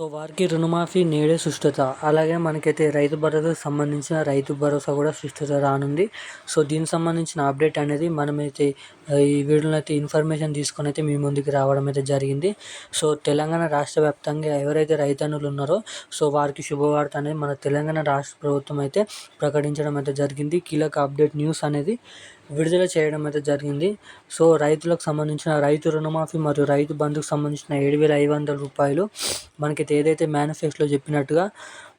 So వారికి రుణమాఫీ నేడే సుష్టత. అలాగే మనకైతే రైతు భరోసాకు సంబంధించిన రైతు భరోసా కూడా సుష్టత రానుంది. సో దీనికి సంబంధించిన అప్డేట్ అనేది మనమైతే ఈ వీడియోలో అయితే ఇన్ఫర్మేషన్ తీసుకొని అయితే మీ ముందుకు రావడం అయితే జరిగింది. సో తెలంగాణ రాష్ట్ర వ్యాప్తంగా ఎవరైతే రైతన్నులు ఉన్నారో సో వారికి శుభవార్త అనేది మన తెలంగాణ రాష్ట్ర ప్రభుత్వం అయితే ప్రకటించడం అయితే జరిగింది. కీలక అప్డేట్ న్యూస్ అనేది విడుదల చేయడం అయితే జరిగింది. సో రైతులకు సంబంధించిన రైతు రుణమాఫీ మరియు రైతు బంధుకు సంబంధించిన ఏడు వేల ఐదు వందల రూపాయలు మనకైతే ఏదైతే మేనిఫెస్టోలో చెప్పినట్టుగా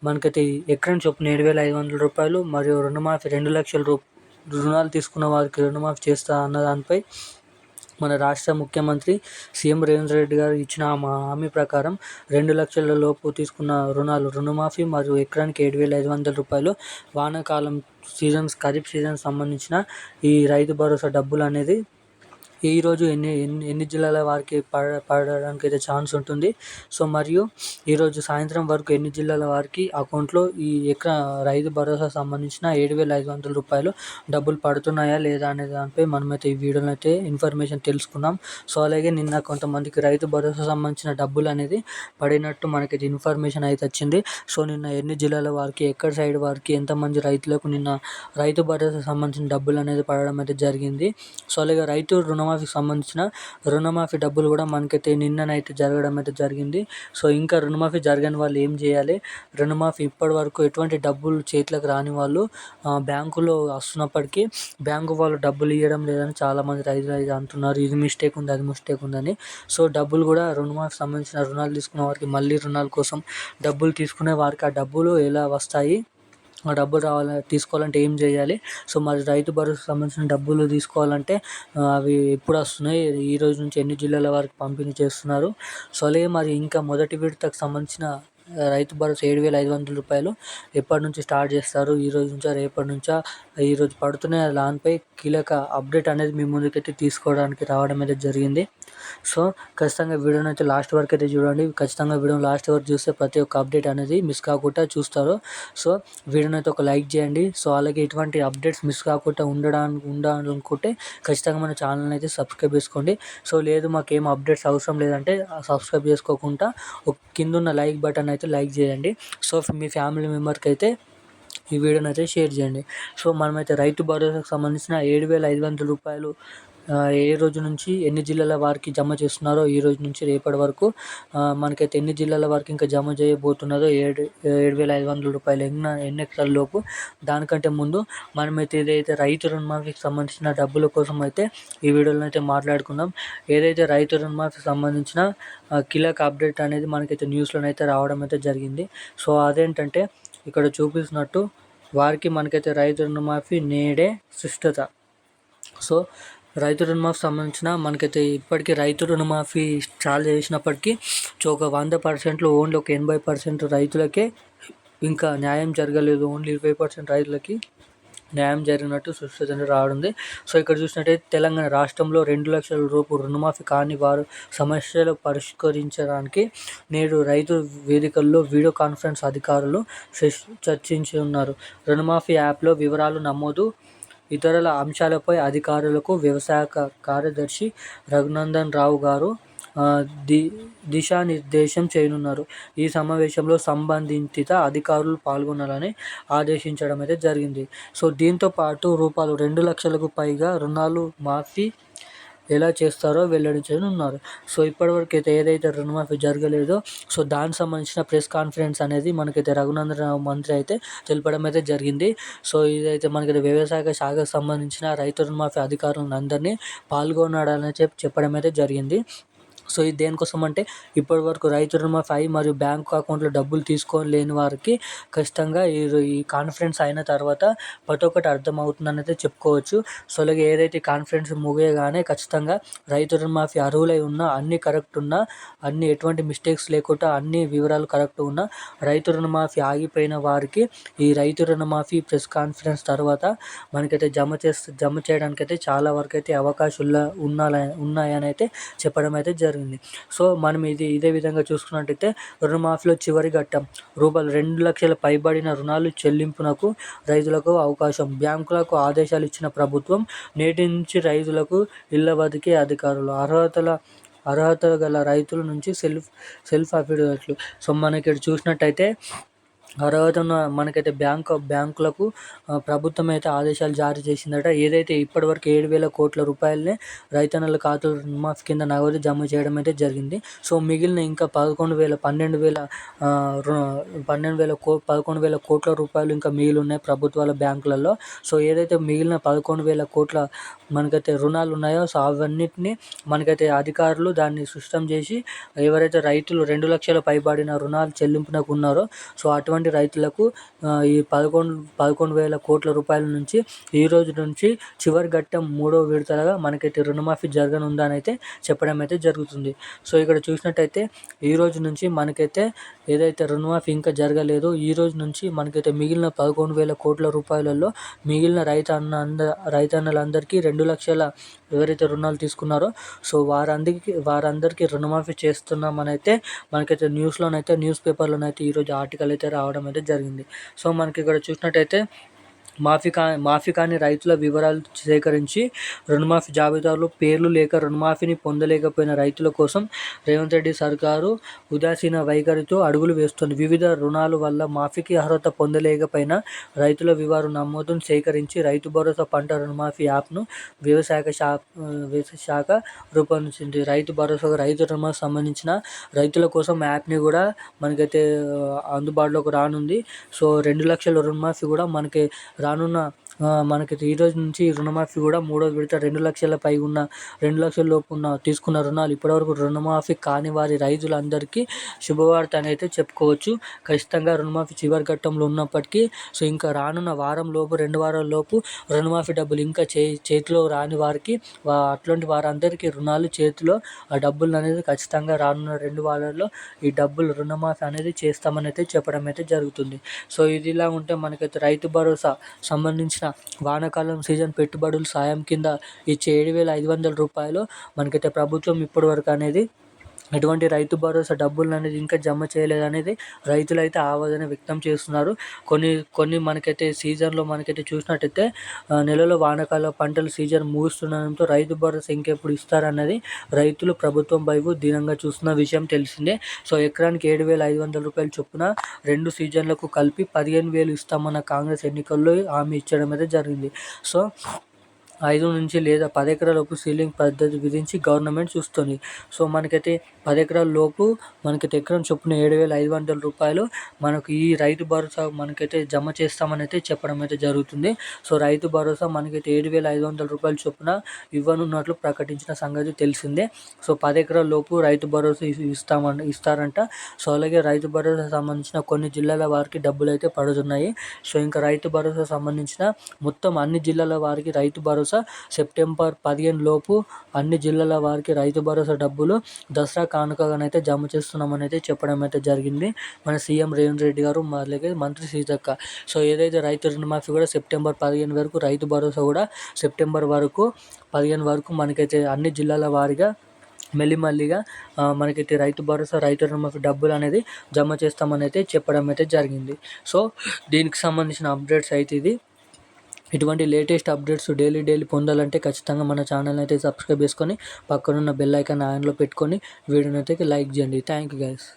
మనకైతే ఎకరం చొప్పున ఏడు వేల ఐదు వందల రూపాయలు మరియు రుణమాఫీ రెండు లక్షల రూ రుణాలు తీసుకున్న వారికి రుణమాఫీ చేస్తా అన్న దానిపై మన రాష్ట్ర ముఖ్యమంత్రి సీఎం రేవంత్ రెడ్డి గారు ఇచ్చిన హామీ ప్రకారం రెండు లక్షల లోపు తీసుకున్న రుణాలు రుణమాఫీ మరియు ఎకరానికి ఏడు వేల ఐదు వందల రూపాయలు వానాకాలం సీజన్స్ ఖరీఫ్ సీజన్ సంబంధించిన ఈ రైతు భరోసా డబ్బులు అనేది ఈరోజు ఎన్ని ఎన్ని ఎన్ని జిల్లాల వారికి పడ పడడానికి అయితే ఛాన్స్ ఉంటుంది. సో మరియు ఈరోజు సాయంత్రం వరకు ఎన్ని జిల్లాల వారికి అకౌంట్లో ఈ ఎకరా రైతు భరోసా సంబంధించిన ఏడు వేల ఐదు వందల రూపాయలు డబ్బులు పడుతున్నాయా లేదా అనే దానిపై మనమైతే ఈ వీడియోలో అయితే ఇన్ఫర్మేషన్ తెలుసుకున్నాం సో అలాగే నిన్న కొంతమందికి రైతు భరోసా సంబంధించిన డబ్బులు అనేది పడినట్టు మనకి ఇన్ఫర్మేషన్ అయితే వచ్చింది. సో నిన్న ఎన్ని జిల్లాల వారికి ఎక్కడ సైడ్ వారికి ఎంతమంది రైతులకు నిన్న రైతు భరోసా సంబంధించిన డబ్బులు అనేది పడడం అయితే జరిగింది. సో అలాగే రైతు రుణం రుణమాఫీకి సంబంధించిన రుణమాఫీ డబ్బులు కూడా మనకైతే నిన్ననైతే జరగడం అయితే జరిగింది. సో ఇంకా రుణమాఫీ జరగని వాళ్ళు ఏం చేయాలి? రుణమాఫీ ఇప్పటి వరకు ఎటువంటి డబ్బులు చేతిలోకి రాని వాళ్ళు బ్యాంకులో వస్తున్నప్పటికీ బ్యాంకు వాళ్ళు డబ్బులు ఇవ్వడం లేదని చాలామంది రైతులు అయితే అంటున్నారు. ఇది మిస్టేక్ ఉంది అది మిస్టేక్ ఉందని సో డబ్బులు కూడా రుణమాఫీ సంబంధించిన రుణాలు తీసుకున్న వారికి మళ్ళీ రుణాల కోసం డబ్బులు తీసుకునే వారికి ఆ డబ్బులు ఎలా వస్తాయి? ఆ డబ్బులు రావాలి తీసుకోవాలంటే ఏం చేయాలి? సో మరి రైతు భరోసా సంబంధించిన డబ్బులు తీసుకోవాలంటే అవి ఎప్పుడు వస్తున్నాయి? ఈ రోజు నుంచి ఎన్ని జిల్లాల వరకు పంపిణీ చేస్తున్నారు? సో అలాగే మరి ఇంకా మొదటి విడతకు సంబంధించిన రైతు భరోసా ఏడు వేల ఐదు వందల రూపాయలు ఎప్పటి నుంచి స్టార్ట్ చేస్తారు? ఈ రోజు నుంచా రేపటి నుంచా? ఈరోజు పడుతున్న దానిపై కీలక అప్డేట్ అనేది మీ ముందుకైతే తీసుకోవడానికి రావడం అనేది జరిగింది. సో ఖచ్చితంగా వీడియోని అయితే లాస్ట్ వరకు అయితే చూడండి. ఖచ్చితంగా వీడియోని లాస్ట్ వరకు చూస్తే ప్రతి ఒక్క అప్డేట్ అనేది మిస్ కాకుండా చూస్తారు. సో వీడియోని అయితే ఒక లైక్ చేయండి. సో అలాగే ఇటువంటి అప్డేట్స్ మిస్ కాకుండా ఉండడానికి ఉండాలనుకుంటే ఖచ్చితంగా మన ఛానల్ని అయితే సబ్స్క్రైబ్ చేసుకోండి. సో లేదు మాకు ఏం అప్డేట్స్ అవసరం లేదంటే సబ్స్క్రైబ్ చేసుకోకుండా కింద ఉన్న లైక్ బటన్ అయితే లైక్ చేయండి. సో మీ ఫ్యామిలీ మెంబర్కి అయితే ఈ వీడియోని అయితే షేర్ చేయండి. సో మనమైతే రైతు భరోసాకు సంబంధించిన ఏడు వేల ఐదు వందల రూపాయలు ఏ రోజు నుంచి ఎన్ని జిల్లాల వారికి జమ చేస్తున్నారో ఈ రోజు నుంచి రేపటి వరకు మనకైతే ఎన్ని జిల్లాల వారికి ఇంకా జమ చేయబోతున్నారో ఏడు ఏడు వేల ఐదు వందల రూపాయలు ఎన్న ఎన్ని ఎకరాల లోపు దానికంటే ముందు మనమైతే ఏదైతే రైతు రుణమాఫీకి సంబంధించిన డబ్బుల కోసం అయితే ఈ వీడియోలో అయితే మాట్లాడుకుందాం. ఏదైతే రైతు రుణమాఫీకి సంబంధించిన కీలక అప్డేట్ అనేది మనకైతే న్యూస్లో అయితే రావడం అయితే జరిగింది. సో అదేంటంటే ఇక్కడ చూపిస్తున్నట్టు వారికి మనకైతే రైతు రుణమాఫీ నేడే సుష్టత. సో రైతు రుణమాఫీ సంబంధించిన మనకైతే ఇప్పటికీ రైతు రుణమాఫీ చాలా చేసినప్పటికీ సో ఒక వంద పర్సెంట్లో ఓన్లీ ఒక ఎనభై పర్సెంట్ రైతులకే ఇంకా న్యాయం జరగలేదు. ఓన్లీ ఇరవై పర్సెంట్ రైతులకి న్యాయం జరిగినట్టు సుస్థితి రావడం సో ఇక్కడ చూసినట్టయితే తెలంగాణ రాష్ట్రంలో రెండు లక్షల రూపు రుణమాఫీ కాని వారు సమస్యలు పరిష్కరించడానికి నేడు రైతు వేదికల్లో వీడియో కాన్ఫరెన్స్ అధికారులు చర్చించి ఉన్నారు. రుణమాఫీ యాప్లో వివరాలు నమోదు ఇతరుల అంశాలపై అధికారులకు వ్యవసాయ కార్యదర్శి రఘునందన్ రావు గారు ది దిశానిర్దేశం చేయనున్నారు. ఈ సమావేశంలో సంబంధిత అధికారులు పాల్గొనాలని ఆదేశించడం అయితే జరిగింది. సో దీంతో పాటు రూపాయలు రెండు లక్షలకు పైగా రుణాలు మాఫీ ఎలా చేస్తారో వెల్లడించనున్నారు సో ఇప్పటివరకు అయితే ఏదైతే రుణమాఫీ జరగలేదో సో దానికి సంబంధించిన ప్రెస్ కాన్ఫరెన్స్ అనేది మనకైతే రఘునందనరావు మంత్రి అయితే తెలపడం అయితే జరిగింది. సో ఇదైతే మనకి వ్యవసాయ శాఖకు సంబంధించిన రైతు రుణమాఫీ అధికారులను అందరినీ పాల్గొనాడని చెప్పి చెప్పడం అయితే జరిగింది. సో ఇది దేనికోసం అంటే ఇప్పటి వరకు రైతు రుణమాఫీ మరియు బ్యాంకు అకౌంట్లో డబ్బులు తీసుకోలేని వారికి ఖచ్చితంగా ఈ ఈ కాన్ఫరెన్స్ అయిన తర్వాత ప్రతి ఒక్కటి అర్థమవుతుందని అయితే చెప్పుకోవచ్చు. సో అలాగే ఏదైతే కాన్ఫరెన్స్ ముగియగానే ఖచ్చితంగా రైతు రుణమాఫీ అర్హులై ఉన్నా అన్ని కరెక్ట్ ఉన్నా అన్ని ఎటువంటి మిస్టేక్స్ లేకుండా అన్ని వివరాలు కరెక్ట్ ఉన్నా రైతు రుణమాఫీ ఆగిపోయిన వారికి ఈ రైతు రుణమాఫీ ప్రెస్ కాన్ఫరెన్స్ తర్వాత మనకైతే జమ చేస్తే జమ చేయడానికి అయితే చాలా వరకు అయితే అవకాశాలు ఉన్న ఉన్నాయని అయితే చెప్పడం అయితే జరిగింది. జరిగింది. సో మనం ఇది ఇదే విధంగా చూసుకున్నట్టయితే రుణమాఫీలో చివరి ఘట్టం. రూపాయలు రెండు లక్షల పైబడిన రుణాలు చెల్లింపునకు రైతులకు అవకాశం. బ్యాంకులకు ఆదేశాలు ఇచ్చిన ప్రభుత్వం నేటి నుంచి రైతులకు ఇళ్ళ బతికే అధికారులు. అర్హతల అర్హత గల రైతుల నుంచి సెల్ఫ్ సెల్ఫ్ అఫిడవిట్లు. సో మనకి ఇక్కడ చూసినట్టయితే ఆ తర్వాత మనకైతే బ్యాంక్ బ్యాంకులకు ప్రభుత్వం అయితే ఆదేశాలు జారీ చేసిందట. ఏదైతే ఇప్పటివరకు ఏడు వేల కోట్ల రూపాయలనే రైతన్నల ఖాతాలు రుణమాఫీ కింద నగదు జమ చేయడం అయితే జరిగింది. సో మిగిలిన ఇంకా పదకొండు వేల పన్నెండు వేల పన్నెండు వేల కో పదకొండు వేల కోట్ల రూపాయలు ఇంకా మిగిలి ఉన్నాయి ప్రభుత్వాల బ్యాంకులలో. సో ఏదైతే మిగిలిన పదకొండు వేల కోట్ల మనకైతే రుణాలు ఉన్నాయో సో అవన్నిటిని మనకైతే అధికారులు దాన్ని సుష్టం చేసి ఎవరైతే రైతులు రెండు లక్షల పైబడిన రుణాలు చెల్లింపునకు ఉన్నారో సో అటువంటి రైతులకు ఈ పదకొండు పదకొండు వేల కోట్ల రూపాయల నుంచి ఈ రోజు నుంచి చివరి ఘట్టం మూడో విడతలుగా మనకైతే రుణమాఫీ జరగనుందని అయితే చెప్పడం అయితే జరుగుతుంది. సో ఇక్కడ చూసినట్టయితే ఈ రోజు నుంచి మనకైతే ఏదైతే రుణమాఫీ ఇంకా జరగలేదు ఈ రోజు నుంచి మనకైతే మిగిలిన పదకొండు వేల కోట్ల రూపాయలలో మిగిలిన రైతన్న అంద రైతన్నలందరికీ రెండు లక్షల ఎవరైతే రుణాలు తీసుకున్నారో సో వారందరికీ వారందరికీ రుణమాఫీ చేస్తున్నామని అయితే మనకైతే న్యూస్లోనైతే న్యూస్ పేపర్లోనైతే ఈరోజు ఆర్టికల్ అయితే రావడం అయితే జరిగింది. సో మనకి ఇక్కడ చూసినట్టయితే మాఫీ కా మాఫీ కాని రైతుల వివరాలు సేకరించి రుణమాఫీ జాబితాలో పేర్లు లేక రుణమాఫీని పొందలేకపోయిన రైతుల కోసం రేవంత్ రెడ్డి సర్కారు ఉదాసీన వైఖరితో అడుగులు వేస్తుంది. వివిధ రుణాల వల్ల మాఫీకి అర్హత పొందలేకపోయిన రైతుల వివరాలు నమోదును సేకరించి రైతు భరోసా పంట రుణమాఫీ యాప్ను వ్యవసాయ శాఖ వ్యవసాయ శాఖ రూపొందించింది. రైతు భరోసా రైతు రుణమాఫీ సంబంధించిన రైతుల కోసం యాప్ని కూడా మనకైతే అందుబాటులోకి రానుంది. సో రెండు లక్షల రుణమాఫీ కూడా మనకి రానున్న మనకి ఈ రోజు నుంచి రుణమాఫీ కూడా మూడో విడత రెండు లక్షల పై ఉన్న రెండు లక్షల లోపు ఉన్న తీసుకున్న రుణాలు ఇప్పటివరకు రుణమాఫీ కాని వారి రైతులందరికీ శుభవార్త అని అయితే చెప్పుకోవచ్చు. ఖచ్చితంగా రుణమాఫీ చివరి ఘట్టంలో ఉన్నప్పటికీ సో ఇంకా రానున్న వారం లోపు రెండు వారాల లోపు రుణమాఫీ డబ్బులు ఇంకా చే చేతిలో రాని వారికి అట్లాంటి వారందరికీ రుణాలు చేతిలో ఆ డబ్బులు అనేది ఖచ్చితంగా రానున్న రెండు వారాల్లో ఈ డబ్బులు రుణమాఫీ అనేది చేస్తామని అయితే చెప్పడం అయితే జరుగుతుంది. సో ఇది ఇలా ఉంటే మనకైతే రైతు భరోసా సంబంధించిన వానాకాలం సీజన్ పెట్టుబడులు సాయం కింద ఇచ్చే ఏడు వేల ఐదు వందల రూపాయలు మనకైతే ప్రభుత్వం ఇప్పటివరకు అనేది ఎటువంటి రైతు భరోసా డబ్బులు అనేది ఇంకా జమ చేయలేదు అనేది రైతులు అయితే ఆవేదన వ్యక్తం చేస్తున్నారు. కొన్ని కొన్ని మనకైతే సీజన్లో మనకైతే చూసినట్టయితే నెలలో వానకాల పంటల సీజన్ ముగుస్తుండడంతో రైతు భరోసా ఇంకెప్పుడు ఇస్తారన్నది రైతులు ప్రభుత్వం వైపు దీనంగా చూస్తున్న విషయం తెలిసిందే. సో ఎకరానికి ఏడు వేల ఐదు వందల రూపాయలు చొప్పున రెండు సీజన్లకు కలిపి పదిహేను వేలు ఇస్తామన్న కాంగ్రెస్ ఎన్నికల్లో హామీ ఇచ్చడం అయితే జరిగింది. సో ఐదు నుంచి లేదా పది ఎకరాలలోపు సీలింగ్ పద్ధతి విధించి గవర్నమెంట్ చూస్తుంది. సో మనకైతే పది ఎకరాల లోపు మనకైతే ఎకరం చొప్పున ఏడు వేల ఐదు వందల రూపాయలు మనకు ఈ రైతు భరోసా మనకైతే జమ చేస్తామని అయితే చెప్పడం అయితే జరుగుతుంది. సో రైతు భరోసా మనకైతే ఏడు వేల ఐదు వందల రూపాయల చొప్పున ఇవ్వనున్నట్లు ప్రకటించిన సంగతి తెలిసిందే. సో పది ఎకరాల లోపు రైతు భరోసా ఇస్తామని ఇస్తారంట. సో అలాగే రైతు భరోసా సంబంధించిన కొన్ని జిల్లాల వారికి డబ్బులు అయితే పడుతున్నాయి. సో ఇంకా రైతు భరోసా సంబంధించిన మొత్తం అన్ని జిల్లాల వారికి రైతు భరోసా భరోసా. సెప్టెంబర్ పదిహేను లోపు అన్ని జిల్లాల వారికి రైతు భరోసా డబ్బులు దసరా కానుకగానైతే జమ చేస్తున్నామని అయితే చెప్పడం అయితే జరిగింది. మన సీఎం రేవంత్ రెడ్డి గారు అలాగే మంత్రి సీతక్క. సో ఏదైతే రైతు రుణమాఫీ కూడా సెప్టెంబర్ పదిహేను వరకు రైతు భరోసా కూడా సెప్టెంబర్ వరకు పదిహేను వరకు మనకైతే అన్ని జిల్లాల వారిగా మెల్లిమల్లిగా మనకైతే రైతు భరోసా రైతు రుణమాఫీ డబ్బులు అనేది జమ చేస్తామని అయితే చెప్పడం అయితే జరిగింది. సో దీనికి సంబంధించిన అప్డేట్స్ అయితే ఇది. ఇటువంటి లేటెస్ట్ అప్డేట్స్ డైలీ డైలీ పొందాలంటే ఖచ్చితంగా మన ఛానల్ని అయితే సబ్స్క్రైబ్ చేసుకొని పక్కనున్న బెల్ ఐకాన్ ఆన్లో పెట్టుకొని వీడియోని అయితే లైక్ చేయండి. Thank you guys